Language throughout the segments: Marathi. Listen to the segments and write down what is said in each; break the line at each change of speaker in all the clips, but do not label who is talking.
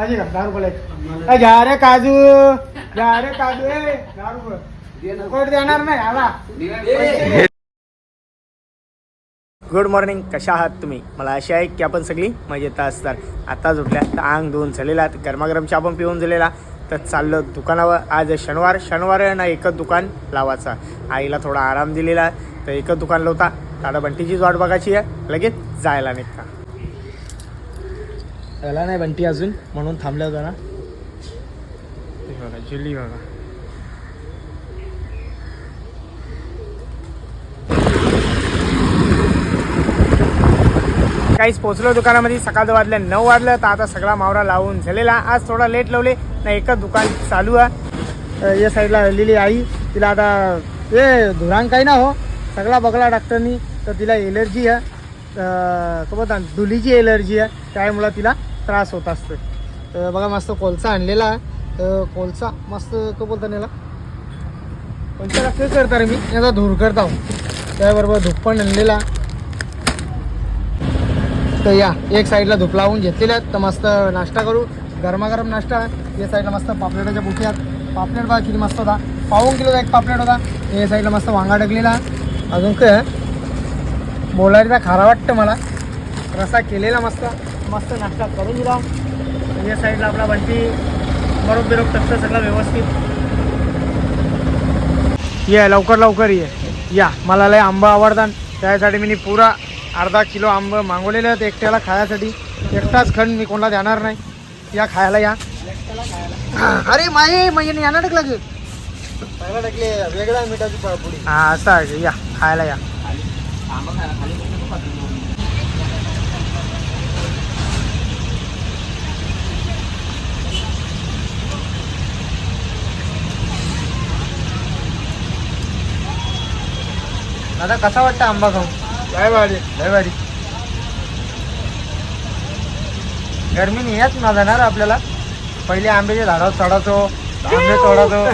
पाहिजे का? दहा रुपयाला एक. ए, घ्या रे काजू. घ्या रे काजू. ए दहा रुपये. फुकट देणार नाही? आला. गुड मॉर्निंग कशा आहात तुम्ही? मला अशी आहे की आपण सगळी मजेत असतात. आता झोपल्या. तर अंग धुवून झालेला तर गरमागरम चहा पण पिऊन झालेला. तर चाललं दुकानावर. आज शनिवार. शनिवार आहे ना एकच दुकान लावायचा. आईला थोडा आराम दिलेला. तर एकच दुकान लावता. दादा बंटीचीच वाट बघायची आहे. लगेच जायला निघता. आला नाही बंटी अजून म्हणून थांबलं होतं ना. हे बघा जुली बघा. काहीच पोचलो दुकानामध्ये सकाळचं वाजल्या नऊ वाजलं तर आता सगळा मावरा लावून झालेला. आज थोडा लेट लावले ना एकच दुकान चालू आहे. या साईडला आलेली आई तिला आता ए धुरांग काही ना हो. सगळा बघला डॉक्टरनी तर तिला एलर्जी आहे. सोबत धुलीची एलर्जी आहे. त्यामुळं तिला त्रास होत असतो तर बघा मस्त कोलसा आणलेला आहे. तर कोलसा मस्त तो बोलता नेला कोलसाला काय करता रे मी? याचा धूर करता हो. त्याबरोबर धूप पण आणलेला तर या एक साईडला धूप लावून घेतलेल्या तर मस्त नाश्ता करू. गरमागरम नाश्ता या साईडला मस्त पापलेटाच्या बुटी पापलेट बघा किती मस्त होता. पाऊन किलोचा एक पापलेट होता. या साईडला मस्त वांगा टाकलेला अजून काय बोलायला खारा वाटतं मला. रसा केलेला मस्त. मस्त नाश्ता करून दिला. या साईडला आपला बंटी बरोबर बिरोब तसं सगळं व्यवस्थित. ये लवकर लवकर ये. या मला लय आंबा आवडतात. त्यासाठी मी पुरा अर्धा किलो आंब मागवलेले आहेत. एकट्याला खायसाठी. एकटाच खंड मी कोणाला देणार नाही. या खायला या. अरे माये म्हणजे यांना टाकला की. वेगळा मिठाची हा असं आहे. या खायला या. दादा कसा वाटतं आंबा खाऊन? लय भारी. लय भारी. गरमी नाही याच ना जाणार आपल्याला. पहिले आंब्याचे झाडावर चढायचो आंबे तोडायचो.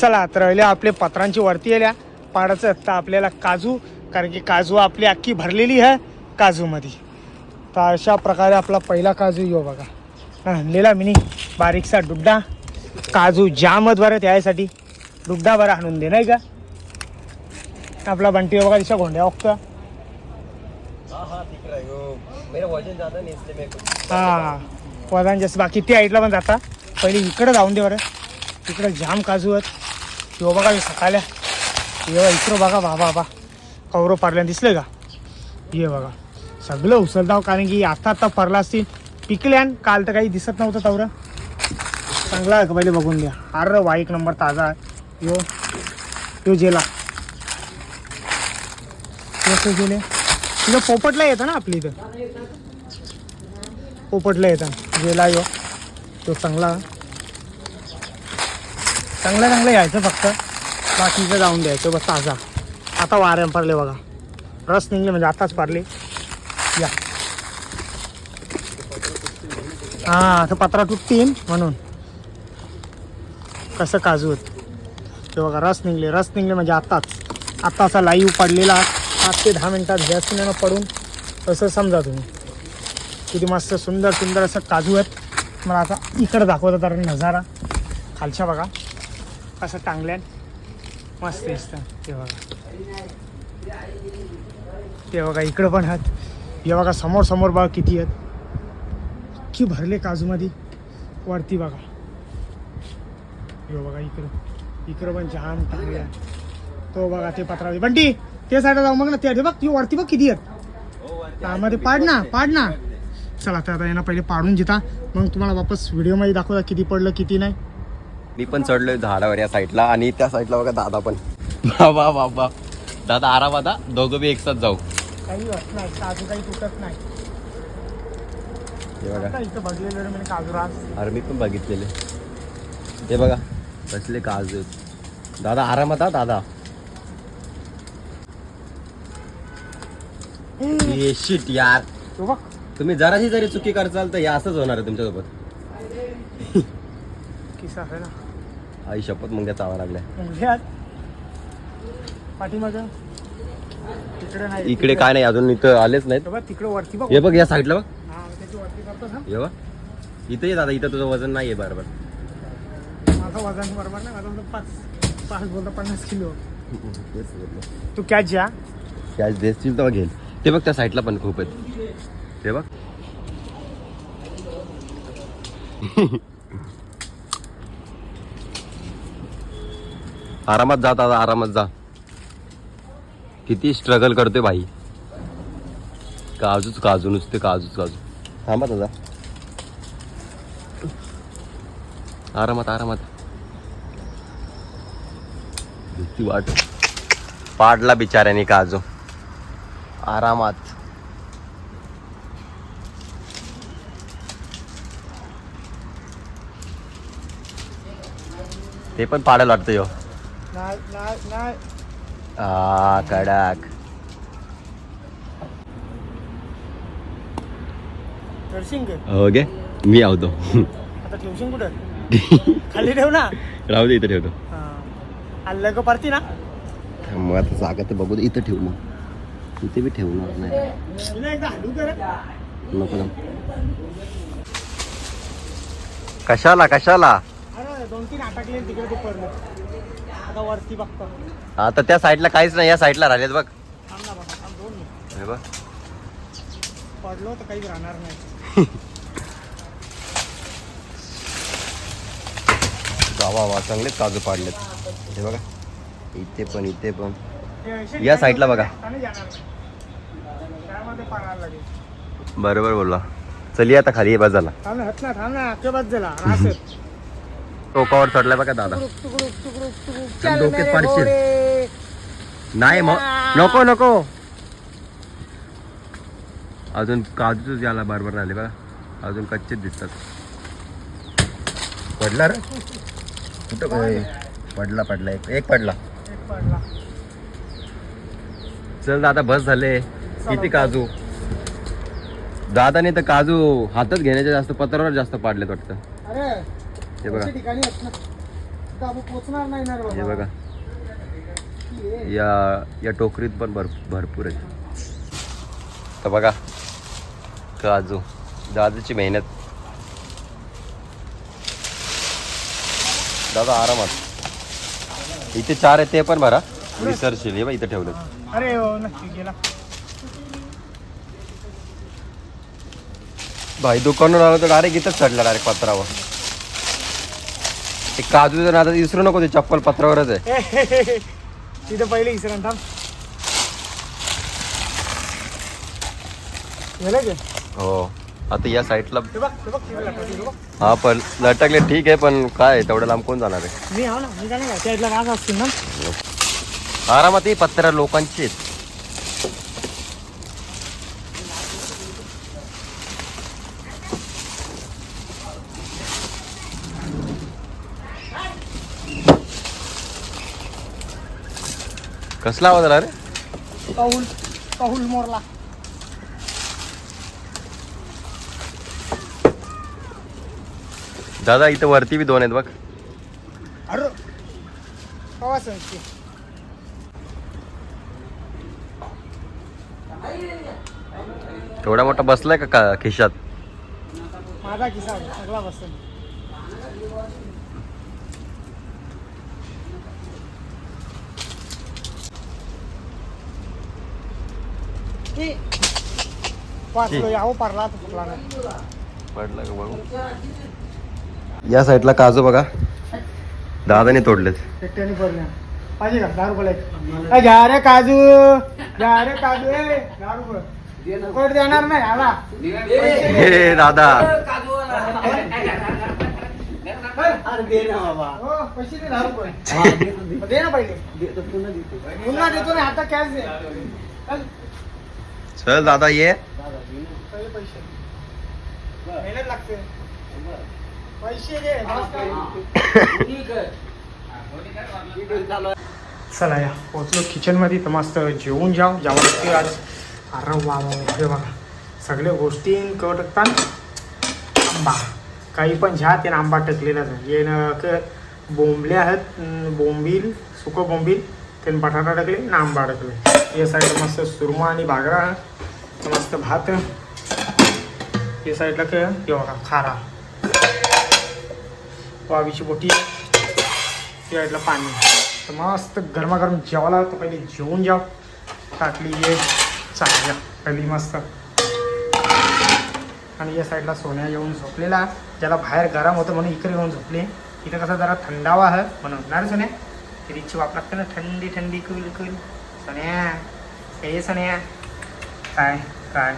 चला तर राहिले आपले पत्रांची वरती आल्या. पाडायचं तर आपल्याला काजू कारण की काजू आपली अख्खी भरलेली आहे काजूमध्ये. तर अशा प्रकारे आपला पहिला काजू येऊ बघा. आणलेला मिनी. बारीकसा डुड्डा काजू जामच बरं त्यासाठी दुग्धा बरं आणून दे नाही का? आपला बंटी बघा दिशा गोंड्या ओकता. हा वजन जास्त बाकी त्या आईडला पण जाता. पहिले इकडं जाऊन दे बरं. इकडं जाम काजू आहेत. यो बघा सकाळल्या. ये इकडं बघा बाबा बाबा कौरव पारल्या दिसले का? ये बघा. सगळं उचलताव कारण की आता आता परला असतील. पिकल्यान काल तर काही दिसत नव्हतं तवरं. चांगला आहे का पहिले बघून घ्या. अरे वा एक नंबर ताजा आहे. यो यो जेला. कसं गेले तिथं पोपटला येतं ना आपली इथं? पोपटला येतं. जेला यो. तो चांगला. चांगलं चांगलं यायचं फक्त. बाकीचं जाऊन द्यायचं बस ताजा. आता वाऱ्या पारले बघा. रस निघले म्हणजे आताच पारले या. हां तर पत्रा तुटतील म्हणून. कसं काजू आहेत ते बघा रस निघले. रस निघले म्हणजे आत्ताच आत्ता असा लाईव्ह पडलेला पाच ते दहा मिनटात जास्त पडून तसं समजा तुम्ही. किती मस्त सुंदर सुंदर असं काजू आहेत. मला आता इकडं दाखवतं तर नजारा. खालच्या बघा. असं टांगल्यान मस्त दिसतं. ते बघा. ते बघा इकडं पण आहेत. हे बघा समोर समोर बघा किती आहेत. की भरले काजूमध्ये. वरती बघा. हे बघा इकडं. इकडं पण छान चांगलं आहे. तो बघा ते पत्रावली बंटी ते साईडला जाऊ मग ना ते बघ ती वरती बघ किती आहेत. हा मध्ये पाड ना पाड ना. चला तर आता यांना पहिले पाडून जिता. मग तुम्हाला वापस व्हिडिओमध्ये दाखवता किती पडलं किती नाही.
मी पण चढलोय झाडावर या साईडला आणि त्या साईडला बघा दादा पण. बाबा बाबा दादा आराम आता. दोघं बी एकसाथ जाऊ.
काही होत नाही काजू काही तुटत नाही.
हे बघा.
आता इथं बघलेलं म्हणजे काजू रास
अरे मी पण बघितलेले हे बघा. कसले काजू आहेत. दादा आरामात हा दादा. ये शिट यार. तुम्ही जराशी जरी चुकी करचाल तर हे असंच होणार आहे तुमच्यासोबत.
किस्सा आहे ना.
आई शपथ मुंग्या चावा लागल्या.
मुंग्यात पाठीमागं. इकडे नाही
इकडे काय नाही अजून इथं आलेच नाहीत.
बघ तिकडे वरती बघ.
हे बघ या साईडला बघ.
हा त्याची वरती करतो ना.
हे बघ. इथं ये दादा इथं तुझं वजन नाही आहे बरोबर.
माझं वजन बरोबर ना माझं म्हणतो पाच पाच बोलतो पन्नास किलो. तू कॅच
कॅश देशील तेव्हा घेईल. ते बघ त्या साईडला पण खूप आहेत. ते बघ. आरामात जा दादा आरामात जा. किती स्ट्रगल करतोय भाई. काजूच काजू नुसते काजूच काजू. थांबा दादा. आरामात आरामात. भीती वाट. पाडला बिचाऱ्याने काजू. आरामात. ते पण पाडायला वाटतं यो. आ कडक.
ठेवशील का?
हो गे मी आवतो.
आता ठेवशील कुठं? खाली ठेव ना.
राहू दे इथं ठेवतो.
हा. आलं का परती ना?
मग आता जागा तर बघू दे, इथं ठेवू मग. इथे बी ठेवणार नाही.
हिला एकदा हलू कर.
नको कशाला कशाला?
अरे दोन तीन अटकले तिकडे ते पडलं आता वरती बघतो.
आता त्या साईडला काहीच नाही या साईडला राहिलेत बघ.
थांब ना बघा थांब दोन मिनिट.
हे बघ.
पडलो तर काही राहणार नाही.
वा वा चांगलेच काजू पाडलेत. हे बघा. इथे पण इथे पण.
हे असे
या साईडला बघा.
आणि जाणार नाही. त्यामध्ये पाडायला लागेल.
बरोबर बोलला. चली आता खाली ये बस झाला.
थांब ना हत ना थांब ना अख्खे बस झाला. राहत
टोकावर चढलाय बघा दादा.
तुकडुक तुकडुक तुकडुक तुकडुक.
पण
चल
डोक्यात
मेरे
पाडशील.
घोडे.
नाही मग नको नको. अजून काजूच याला बरोबर राहिले बघा. अजून कच्चेच दिसतात. पडला रे. कुठं काय? पडला पडला. एक एक पडला.
एक पडला.
चल दादा बस झाले. किती काजू? दादाने तर काजू हातात घेण्याच्या जास्त पत्रावर जास्त पाडलेत वाटतं.
अरे
हे बघा.
नाही
हे बघा.
ये.
या या टोकरीत पण भर भरपूर आहे तर बघा काजू. दादाची मेहनत. दादा आरामात. इथे चार आहे ते पण भरा. विसरशील हे बघ इथे ठेवलं
अरे हो नक्की गेला
भाई दुकानून आलो तर डायरेक्ट इथंच चढला डायरेक्ट पत्रावर. ते काजू जर आता विसरू नको ते चप्पल पत्रावरच आहे.
तिथं पहिले इसरण थांब. की
हो. आता या साईडला. हा पण लटकले ठीक आहे पण काय तेवढं लांब कोण जाणार आहे?
मी ना मी जाणार त्या इथला राग असतील ना?
आरामात ही पत्रा लोकांची. कसला आवाज आला रे?
काहुल काहुल मोरला.
दादा इथं वरती बी दोन आहेत बघ.
अरे कवा सांगते
एवढा मोठा बसलाय का का खिशात?
माझा आहे, सगळा बसेल. ए, वाचलो यावं पारला तर फुटला नाही.
पडला का बघू? या साईडला काजू बघा. दादाने तोडलेत.
एकट्याने पडल्या पाहिजे का? दहा रुपयाला एक. ए, घ्या रे काजू. घ्या रे काजू. ए दहा रुपये फुकट देणार नाही? आला.
हे दादा.
हो पैसे दे दहा रुपये दे ना पहिले पुन्हा देतो ना आता कॅश दे. चल.
चल दादा ये.
पहिले पैसे. मेहनत लागते. चला या पोचलो किचनमध्ये तर मस्त जेवून जाऊ. जेवण आज. अरे वा हे बघा सगळ्या गोष्टी कट आंबा. काही पण झ्या त्यानं आंबा टकलेलाच आहे. ये न क बोंबले आहेत. बोंबील सुकं बोंबील. त्यानं बटाटा टाकले ना आंबा टाकले. या साईडला मस्त सुरमा आणि बागरा मस्त भात. या साईडला काय बघा खारा. वावीची बोटी या साईडला पाणी तर मस्त गरमागरम जेवायला तर पहिले जेवून जाव टाकली ये चांगल्या. पहिली मस्त. आणि या साईडला सोन्या येऊन झोपलेला. ज्याला बाहेर गरम होतं म्हणून इकडे येऊन झोपले. इथं कसं जरा थंडावा आहे म्हणून. ना रे सोन्या? तिरीची वाप लागते ना. थंडी थंडी कुल कुल सोन्या. हे सोन्या. काय? काय?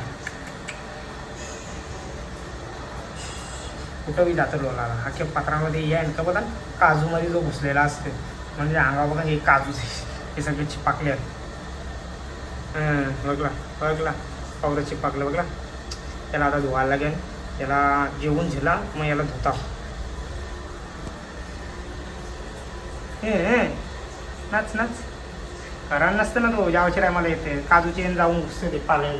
कुठं बी जातं डोलाला अख्ख्या पत्रामध्ये या का बघा काजूमध्ये जो घुसलेला असते म्हणजे अंगा बघा हे काजू हे सगळे चिपाकले आहेत. बघला बघला. पावडं चिपाकलं बघला. त्याला आता धुवायला लागेल. त्याला जेवून झेला मग याला धुता. हे नाच नाच. कारण नसतं ना तो यावच्या टायमाला येते काजूचे जाऊन घुसते ते पाल्या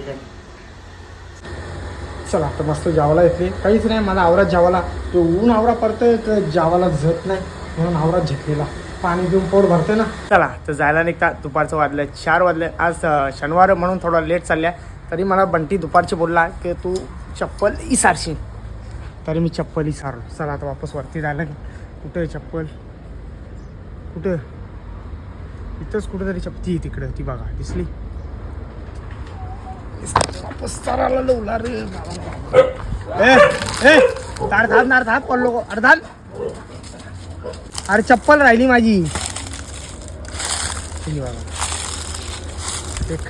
चला तर मस्त जावाला येते. काहीच नाही मला आवरात जावाला. तो ऊन आवरा पडतंय तर जावाला झत नाही. म्हणून आवरात झेपलेला. पाणी पिऊन पोट भरते ना. चला तर जायला निघता. दुपारचं वाजलं चार वाजले. आज शनिवार म्हणून थोडा लेट चालल्या. तरी मला बंटी दुपारची बोलला की तू चप्पल इसारशील तरी मी चप्पल इसारलो. चला आता वापस वरती जायला कुठं चप्पल? कुठं? इथंच कुठेतरी चप्पल. ती तिकडं ती बघा दिसली. वापस चारायला लवला रे. ए ए तार अर्धात पडलो अर्धात अरे चप्पल राहिली माझी. ही बघा एक.